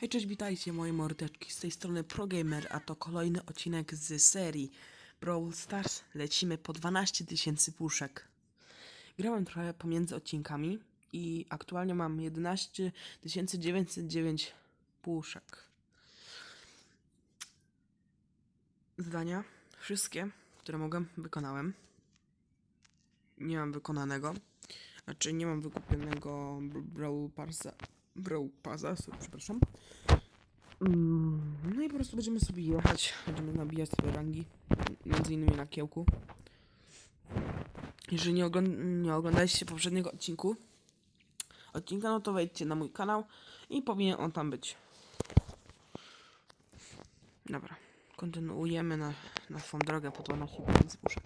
Hej, cześć, witajcie moje mordeczki, z tej strony ProGamer, a to kolejny odcinek z serii Brawl Stars. Lecimy po 12 tysięcy puszek. Grałem trochę pomiędzy odcinkami i aktualnie mam 11 909 puszek. Zadania, wszystkie, które mogłem, wykonałem. Nie mam wykonanego, znaczy nie mam wykupionego Br- Brawl Parsa, Brawl Passa, so- przepraszam. Mm, No i po prostu będziemy sobie jechać, będziemy nabijać sobie rangi, między innymi na kiełku. Jeżeli nie, ogląd- nie oglądaliście poprzedniego odcinku, odcinka, no to wejdźcie na mój kanał i powinien on tam być. Dobra, kontynuujemy na, na swą drogę po 12 tysięcy puszek.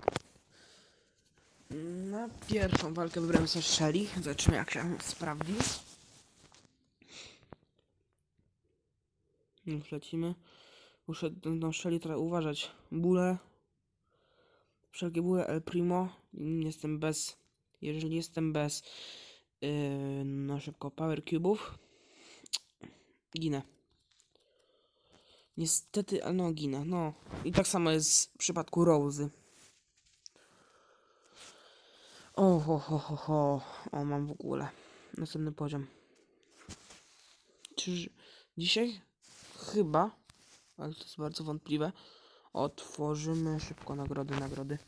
Na pierwszą walkę wybrałem sobie Shelly, zobaczymy jak się sprawdzi. Już lecimy. Muszę na Shelly trochę uważać. Bóle. Wszelkie bóle El Primo. Jestem bez. Jeżeli jestem bez. Yy, no szybko. Power Cube'ów. Ginę. Niestety, no ginę. No. I tak samo jest w przypadku Rozy. O, ho, ho, ho, ho. O, mam w ogóle. Następny poziom. Czyż dzisiaj chyba, ale to jest bardzo wątpliwe, otworzymy szybko nagrody, nagrody.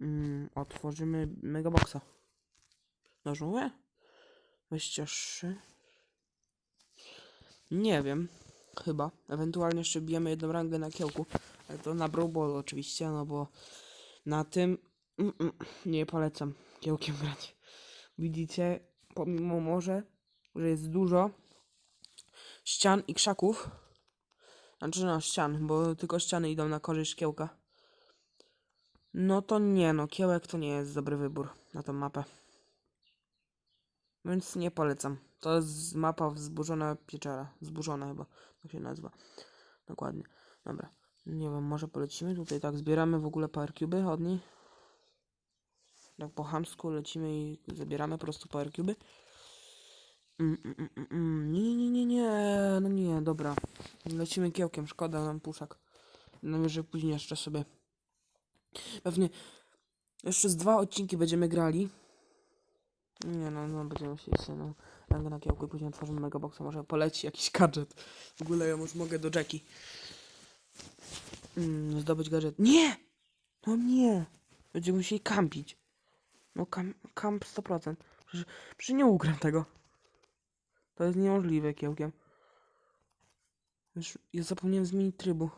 Mm, otworzymy megaboxa. Dobrze mówię? 23. Nie wiem. Chyba. Ewentualnie jeszcze bijemy jedną rangę na kiełku. Ale to na Brawl oczywiście, no bo na tym mm, mm, nie polecam kiełkiem grać. Widzicie, pomimo może, że jest dużo ścian i krzaków. Znaczy no ścian, bo tylko ściany idą na korzyść kiełka. No to nie no, kiełek to nie jest dobry wybór na tą mapę. Więc nie polecam. To jest mapa wzburzona pieczara. Zburzona chyba, tak się nazywa. Dokładnie. Dobra. Nie wiem, może polecimy tutaj tak, zbieramy w ogóle power cube od niej. Tak po chamsku lecimy i zabieramy po prostu power cube. Mm, mm, mm, mm, mm. Nie, nie, nie, nie, no nie, dobra. Lecimy kiełkiem, szkoda nam puszek. No że później jeszcze sobie. Pewnie jeszcze z dwa odcinki będziemy grali. Nie no, no będziemy musieli sobie no, rangę na kiełku i później otworzymy megaboxa, może poleci jakiś gadżet. W ogóle ja już mogę do Jackie. Mm, zdobyć gadżet. Nie! No nie! Będziemy musieli kampić. No kam, kamp 100%. Przecież, przecież nie ugram tego. To jest niemożliwe kiełkiem. Już ja zapomniałem zmienić trybu.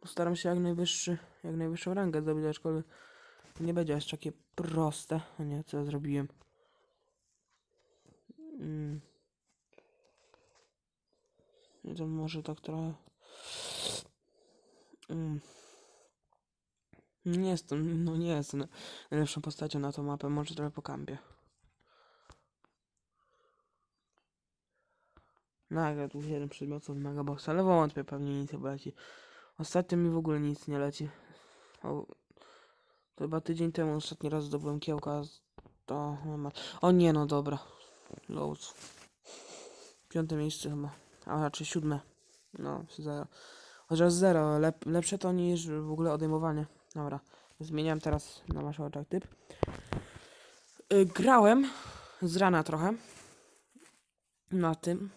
Postaram się jak najwyższy, jak najwyższą rangę zdobyć, aczkolwiek nie będzie aż takie proste. A nie, co ja zrobiłem? Mm. I to może tak trochę... Mm. Nie jestem, no nie jestem najlepszą postacią na tą mapę, może trochę po kampie. Tu jeden przedmiot od Megaboxa, ale wątpię, pewnie nic nie poleci. Ostatnio mi w ogóle nic nie leci. O, to chyba tydzień temu ostatni raz zdobyłem kiełka. To. O nie, no dobra. Loads. Piąte miejsce chyba. A raczej siódme. No, zero. Chociaż zero, lep, lepsze to niż w ogóle odejmowanie. Dobra. Zmieniam teraz na waszych oczach typ. Y, grałem z rana trochę. Na tym.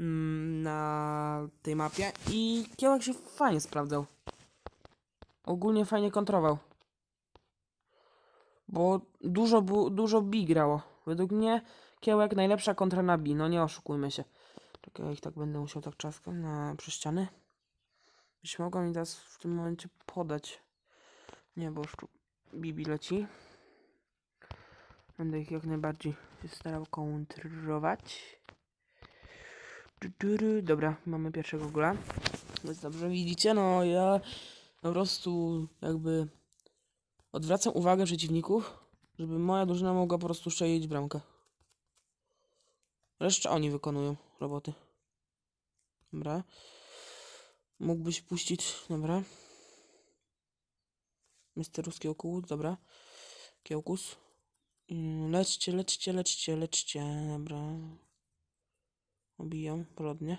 Mm, Na tej mapie. I kiełek się fajnie sprawdzał. Ogólnie fajnie kontrował. Bo dużo, dużo bi grało. Według mnie kiełek najlepsza kontra na bi. No nie oszukujmy się. Czekaj, ja ich tak będę musiał tak czaskiem na przy ściany. Byś mogła mi teraz w tym momencie podać. Nie, bo już Bibi leci. Będę ich jak najbardziej starał kontrować. Dobra, mamy pierwszego gola. Więc dobrze widzicie, no ja po prostu jakby odwracam uwagę przeciwników, żeby moja drużyna mogła po prostu strzelić bramkę. Resztę oni wykonują roboty. Dobra. Mógłbyś puścić, dobra. Mister Kiełkus, dobra. Kiełkus. Mm, Leczcie, leczcie, leczcie, leczcie, dobra. Obijam porządnie.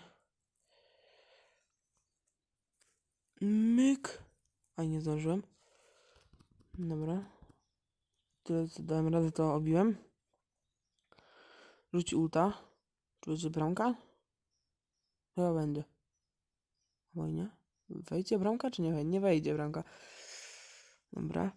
Myk. A nie zdążyłem. Dobra. Tyle co dałem radę, to obiłem. Rzuć ulta. Czy będzie bramka? Chyba będzie. Oj nie. Wejdzie bramka, czy nie? Nie wejdzie bramka. Dobra.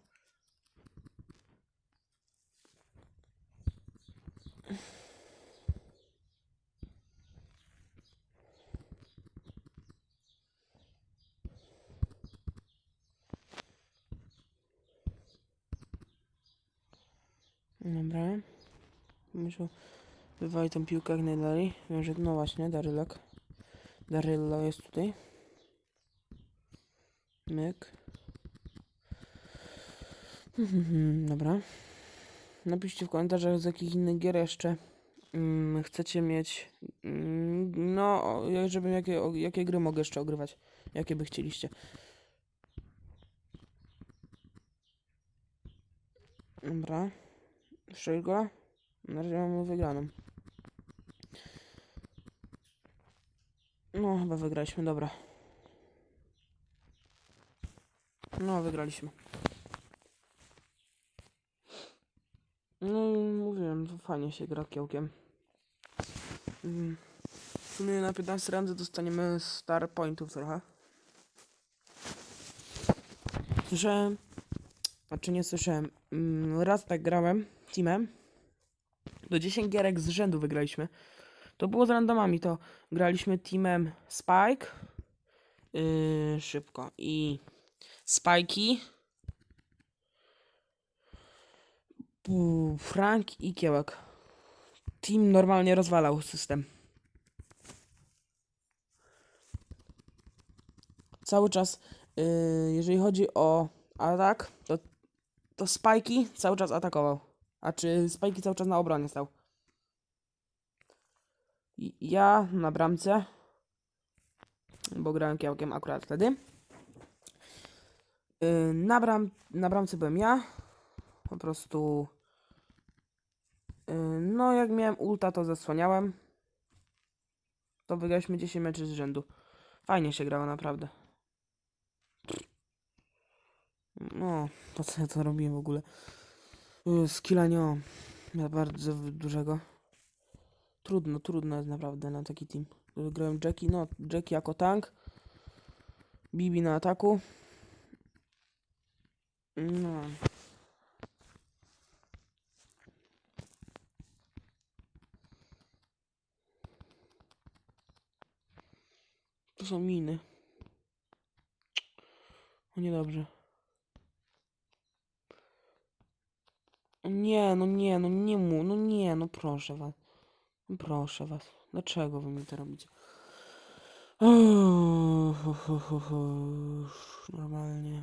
Dobra. Muszę wywalić tą piłkę jak najdalej. Wiem, że no właśnie, Darylek. Daryllo jest tutaj. Myk. Dobra. Napiszcie w komentarzach z jakich innych gier jeszcze mm, chcecie mieć. Mm, no, żebym jakie, jakie gry mogę jeszcze ogrywać. Jakie by chcieliście. Dobra. Szczerze go? Na razie mamy wygraną. No, chyba wygraliśmy, dobra. No, wygraliśmy. No, mówiłem, to fajnie się gra kiełkiem. Mm. W sumie na 15 randy dostaniemy star pointów trochę. Słyszałem, znaczy nie słyszałem, mm, raz tak grałem teamem, do 10 gierek z rzędu wygraliśmy. To było z randomami, to graliśmy teamem Spike, yy, szybko, i Spikey, Frank i Kiełek. Team normalnie rozwalał system. Cały czas, yy, jeżeli chodzi o atak, to, to Spikey cały czas atakował. A czy Spikey cały czas na obronie stał? Ja na bramce, bo grałem kiełkiem akurat wtedy. Yy, na, bram, na bramce byłem ja. Po prostu. Yy, no, jak miałem ulta, to zasłaniałem. To wygraliśmy 10 meczy z rzędu. Fajnie się grało, naprawdę. No, po co ja to robiłem w ogóle? Yy, skilla nie mam. Ja bardzo dużego. Trudno, trudno jest naprawdę na taki team. Yy, Grałem Jackie, no, Jackie jako tank. Bibi na ataku. No. To są miny. O niedobrze. Nie, no nie, no nie mu, no nie, no proszę was. Proszę was. Dlaczego wy mi to robicie? Uff, Normalnie.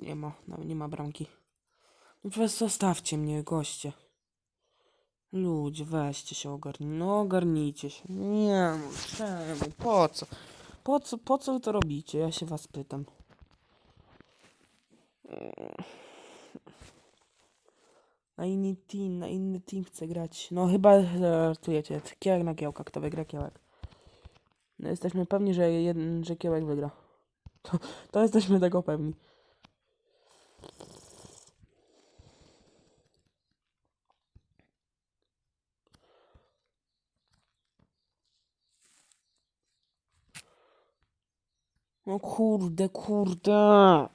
Nie ma, nie ma bramki. No weź zostawcie mnie, goście. Ludzie, weźcie się ogarnij. No ogarnijcie się. Nie no, czemu? Po co? Po co, po co to robicie? Ja się was pytam. Na inny team, na inny team chcę grać. No chyba żartujecie. Kiełek na kiełka. Kto wygra kiełek? No jesteśmy pewni, że, jeden, że kiełek wygra. To, to jesteśmy tego pewni. Kurde, kurde.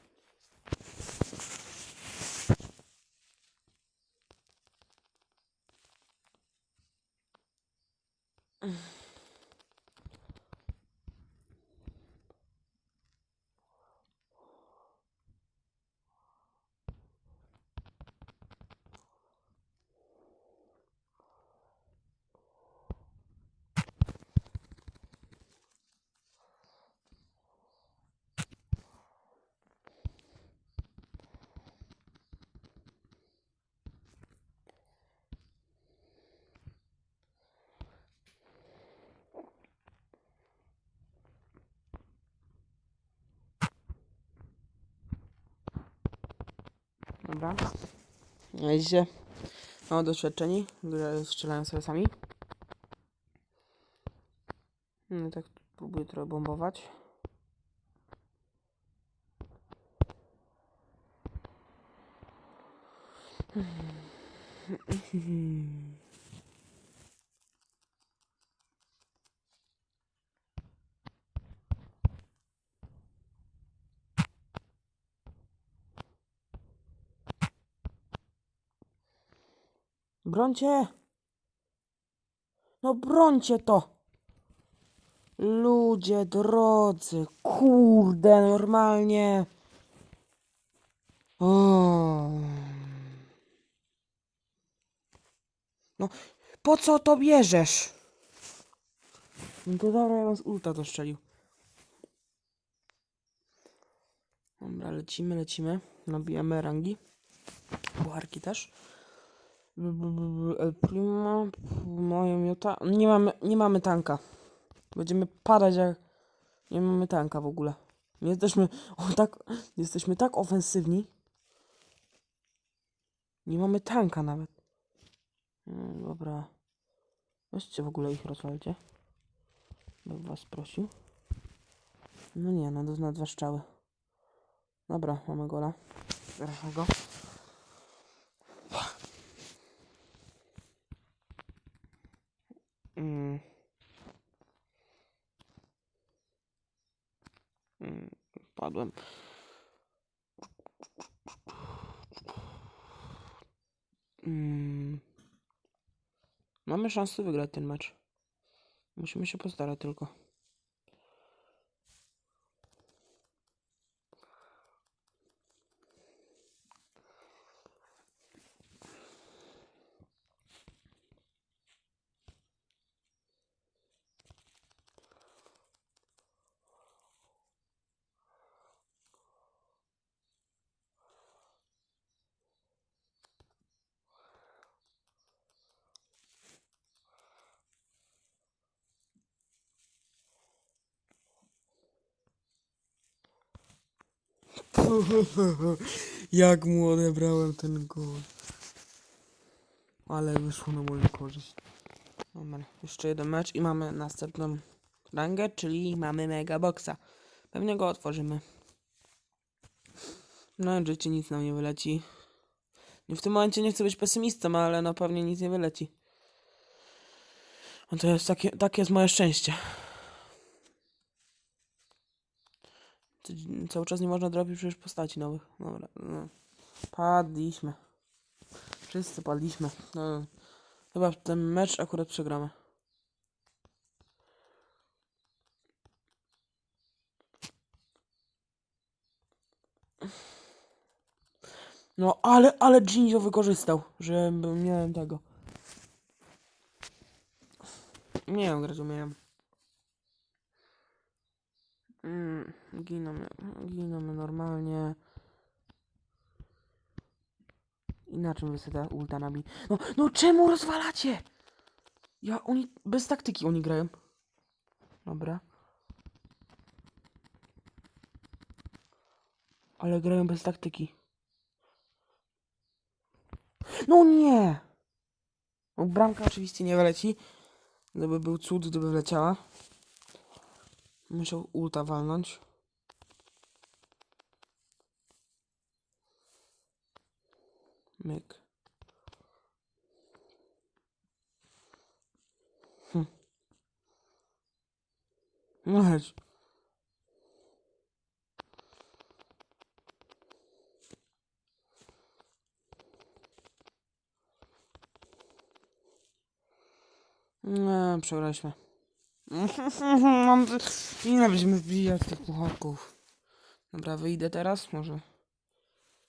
Dobra. Widzicie? Mało doświadczeni, które strzelają sobie sami. No tak próbuję trochę bombować. Brońcie! No brońcie to! Ludzie drodzy, kurde, normalnie. O. No, po co to bierzesz? No to dobra, ja was ulta to strzelił. Dobra, lecimy, lecimy. Nabijamy rangi. Bucharki też. El Primo, moje miota. Nie mamy, nie mamy tanka. Będziemy padać jak. Nie mamy tanka w ogóle. Nie jesteśmy. O, tak. Jesteśmy tak ofensywni. Nie mamy tanka nawet. No, dobra. Weźcie w ogóle ich rozwalcie. Bym was prosił. No nie, no to na. Dobra, mamy gola. Teraz Padłem. Mm. Mamy szansę wygrać ten mecz. Musimy się postarać tylko. Jak mu odebrałem ten gol. Ale wyszło na moją korzyść. Dobra, jeszcze jeden mecz i mamy następną rangę, czyli mamy mega boxa. Pewnie go otworzymy. No, życie nic nam nie wyleci. W tym momencie nie chcę być pesymistą, ale no pewnie nic nie wyleci. No to jest takie, takie jest moje szczęście. Co- Cały czas nie można drobić przecież postaci nowych. Dobra, no. Padliśmy. Wszyscy padliśmy. No. Chyba ten mecz akurat przegramy. No, ale, ale Jinjo wykorzystał, że miałem tego. Wiem, grać umiałem. Mm, ginąmy, ginąmy normalnie. I na czym wy sobie ta ulta nabi? No, no czemu rozwalacie? Ja, oni, bez taktyki oni grają. Dobra. Ale grają bez taktyki. No nie! No, bramka oczywiście nie wyleci. Gdyby był cud, gdyby wleciała. Musiał ulta walnąć. Myk. Hm. No chodź. No, przegraliśmy. Mam... Ile będziemy wbijać tych pucharków? Dobra, wyjdę teraz, może.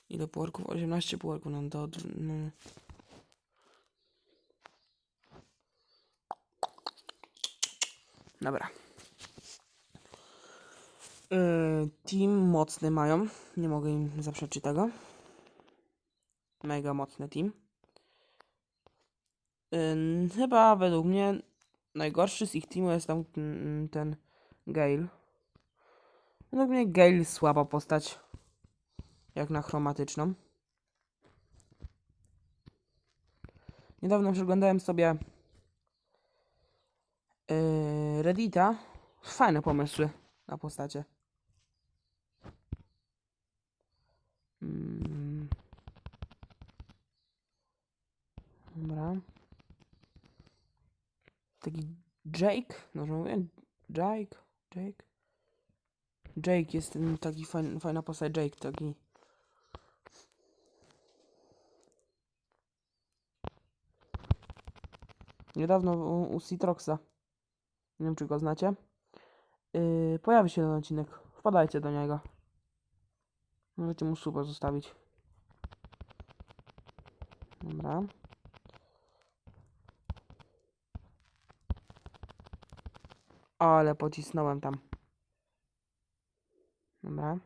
Ile pucharków? 18 pucharków nam do... No. Dobra. Yy, team mocny mają. Nie mogę im zaprzeczyć tego. Mega mocny team. Yy, chyba według mnie najgorszy z ich teamu jest tam mm, mm, ten, ten Gale. Według mnie Gale słaba postać. Jak na chromatyczną. Niedawno przeglądałem sobie yy, Reddita. Fajne pomysły na postacie. Mm. Dobra. Taki Jake, dobrze mówię? Jake, Jake. Jake jest ten taki fajn, fajna postać, Jake taki. Niedawno u, u Citroxa, nie wiem czy go znacie, yy, pojawi się ten odcinek. Wpadajcie do niego. Możecie mu suba zostawić. Dobra. Ale pocisnąłem tam. Dobra.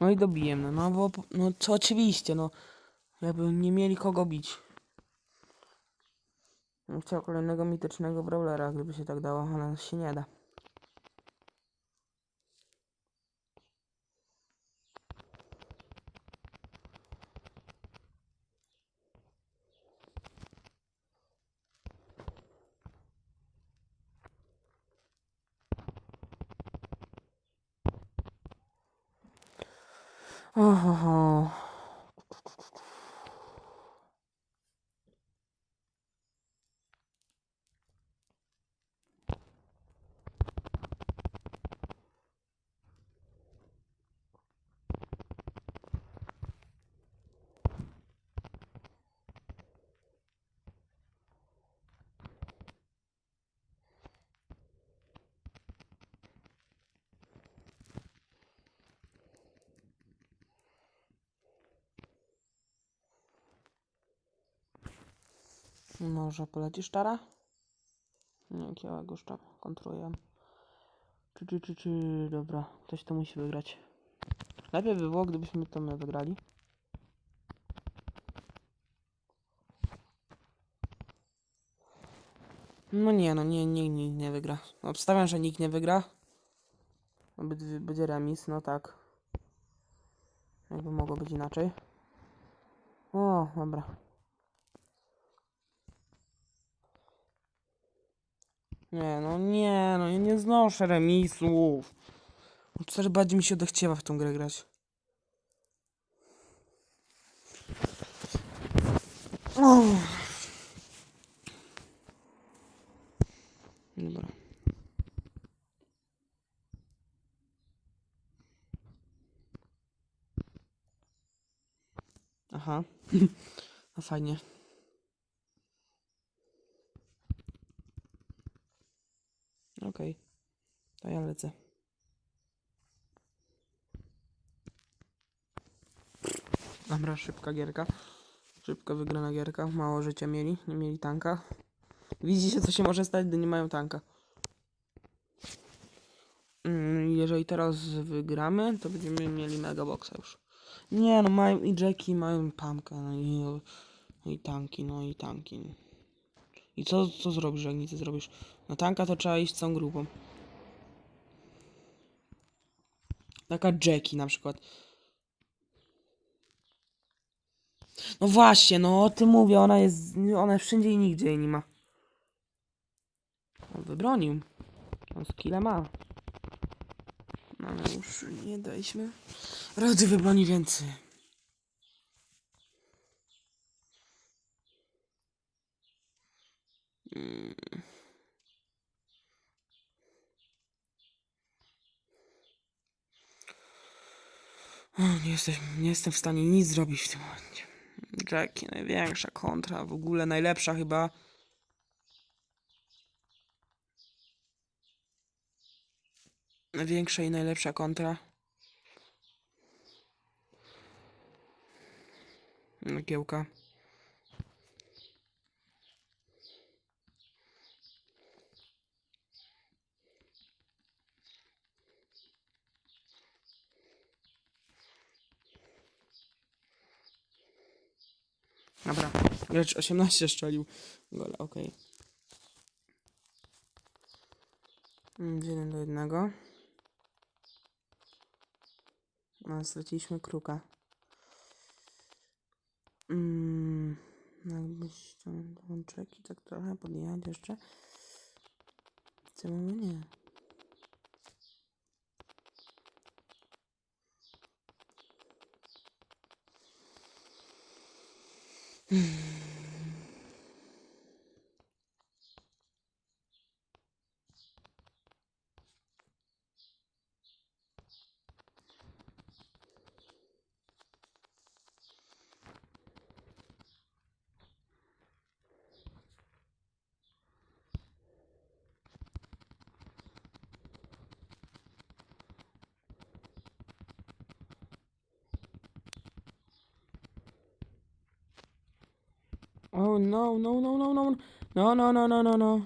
No i dobiję, no, no bo, no co oczywiście, no. Jakby nie mieli kogo bić. Chciał kolejnego mitycznego brawlera, gdyby się tak dało, ale się nie da. Może Tara? Nie, już tam kontruję. Czy, czy, czy, czy, dobra, ktoś to musi wygrać. Lepiej by było, gdybyśmy to my wygrali. No nie, no nie, nie, nikt nie wygra. Obstawiam, że nikt nie wygra. Obydwie będzie remis, no tak. Jakby mogło być inaczej. O, dobra. Nie, no nie, no ja nie znoszę remisów. No Coraz bardziej mi się odechciewa w tą grę grać. O. Dobra. Aha. No fajnie. Okej. To ja lecę. Dobra, szybka gierka. Szybko wygrana gierka. Mało życia mieli. Nie mieli tanka. Widzicie, co się może stać, gdy nie mają tanka. Mm, Jeżeli teraz wygramy, to będziemy mieli mega boxa już. Nie no, mają i Jacki, mają pamkę, no i, i tanki, no i tanki. I co, co zrobisz, jak nic nie zrobisz? Na tanka to trzeba iść całą grupą. Taka Jackie na przykład. No właśnie, no o tym mówię, ona jest, ona wszędzie i nigdzie jej nie ma. On wybronił. On skille ma. No ale już nie daliśmy rady wybroni więcej. Mm. Nie, jesteś, nie jestem w stanie nic zrobić w tym momencie. Jackie, największa kontra, w ogóle najlepsza chyba. Największa i najlepsza kontra. Giełka. Dobra, gracz 18 strzelił gola, okej. Mm, z jeden do jednego. No, straciliśmy kruka. Mm, jakbyś tam łączeki tak trochę podjechać jeszcze. Co mamy? Nie. Mm-hmm. no, no, no, no, no, no, no, no, no, no, no.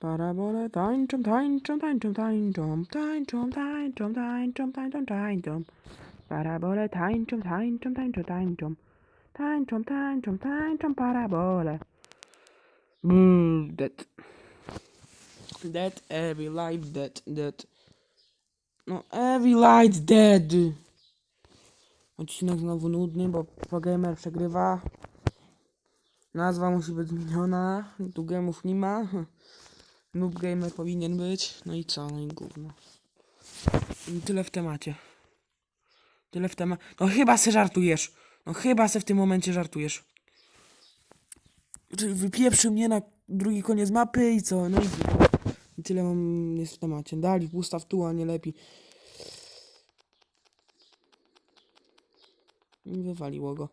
Parabole tańczą, tańczą, tańczą, tańczą, tańczą, tańczą, tańczą, tańczą, tańczą. Parabole tańczą, tańczą, tańczą, tańczą. Tańczą, tańczą, tańczą, parabole. Brrr, dead. Dead, every life dead, dead. No, every light dead. Odcinek znowu nudny, bo ProGamer przegrywa. Nazwa musi być zmieniona. Tu gemów nie ma. Noob gamer powinien być. No i co? No i gówno. I tyle w temacie. Tyle w temacie. No chyba se żartujesz. No chyba se w tym momencie żartujesz. Czyli wypieprzy mnie na drugi koniec mapy i co? No i, i tyle mam jest w temacie. Dali, ustaw tu, a nie lepiej. I wywaliło go.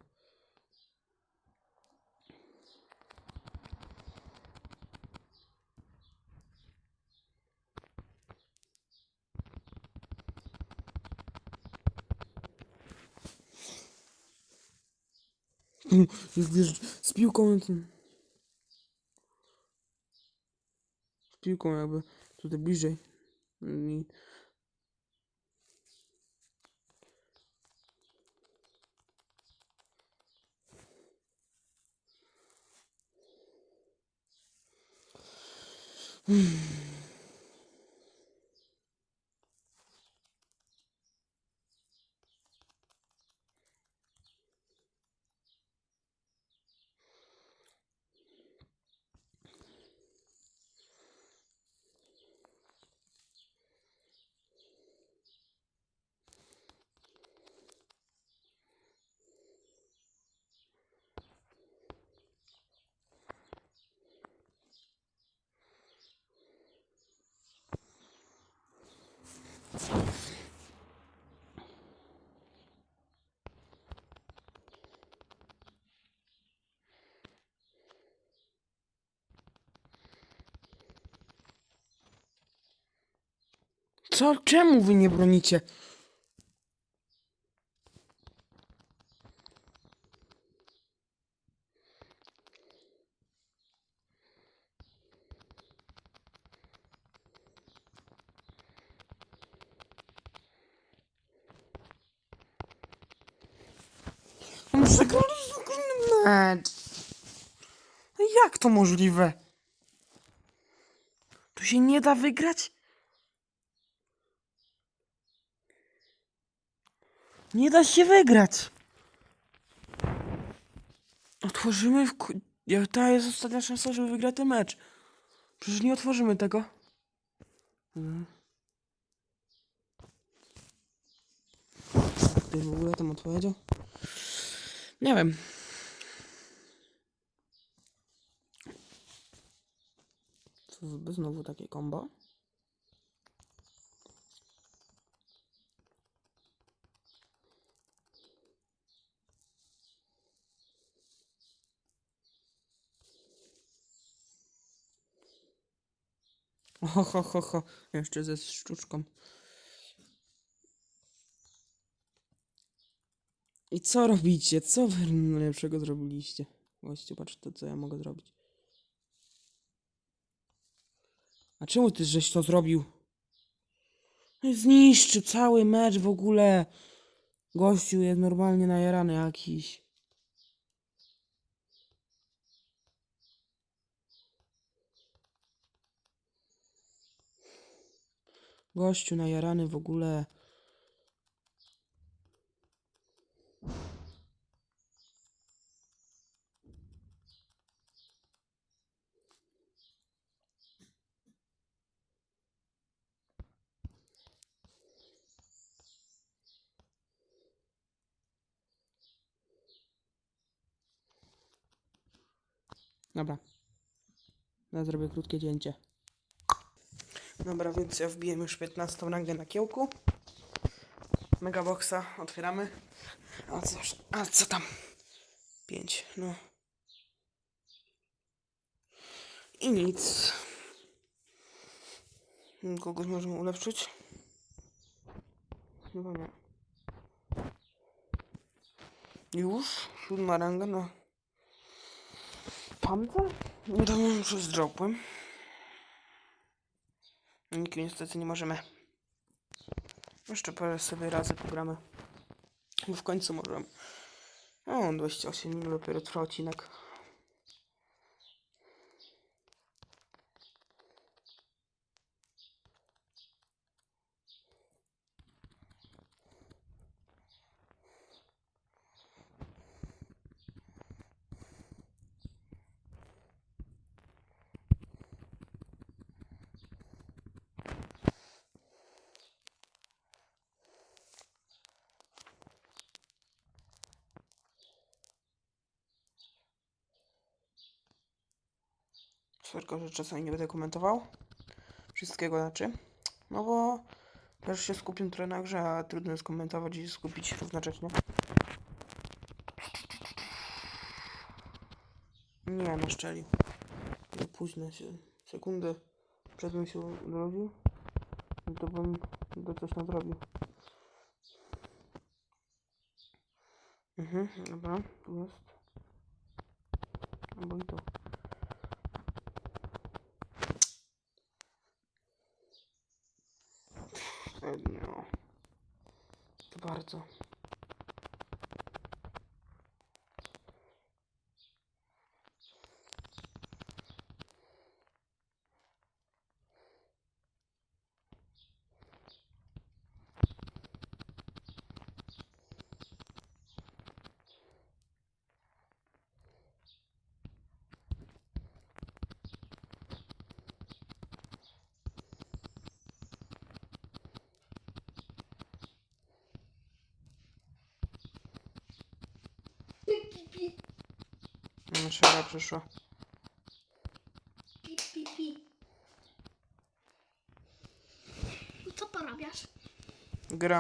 Z piłką. Z piłką jakby tutaj bliżej. I... Co? Czemu wy nie bronicie? On przegraliśmy kolejny mecz. No jak to możliwe? Tu się nie da wygrać? Nie da się wygrać. Otworzymy w... Ja- Ta jest ostatnia szansa, żeby wygrać ten mecz. Przecież nie otworzymy tego. Mhm. Ty w ogóle tam odpowiedział? Nie wiem. Co by znowu takie kombo? Ho, ho, ho. Jeszcze ze sztuczką. I co robicie? Co wy najlepszego zrobiliście? Właściwie patrz to, co ja mogę zrobić. A czemu ty żeś to zrobił? Zniszczył cały mecz w ogóle. Gościu jest normalnie najarany jakiś. Gościu najarany w ogóle. Dobra. Ja zrobię krótkie cięcie. Dobra, więc ja wbiłem już 15 rangę na kiełku. Megaboxa otwieramy. A co, a co tam? 5, no. I nic. Kogoś możemy ulepszyć? Chyba nie. Już? Siódma ranga na... Panzer? Niedawno już zdropłem. Nikim niestety nie możemy. Jeszcze parę sobie razy pogramy. Bo w końcu możemy. O, 28 minut dopiero trwa odcinek. Tylko, że czasami nie będę komentował. Wszystkiego znaczy. No bo też się skupię trochę na grze, a trudno jest komentować i się skupić równocześnie. Nie, no szczeli. No późno się. Sekundę przed bym się urodził. No to bym do coś nadrobił. Mhm, dobra, tu jest. Albo i to. To bardzo. Pi, pi, No, przyszła. pi, pi, pi. Co porabiasz? Gra.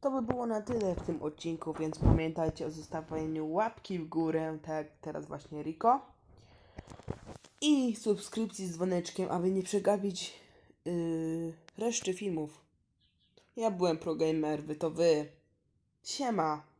To by było na tyle w tym odcinku, więc pamiętajcie o zostawieniu łapki w górę, tak jak teraz właśnie Riko. I subskrypcji z dzwoneczkiem, aby nie przegapić yy, reszty filmów. Ja byłem ProGamer, wy to wy. Siema.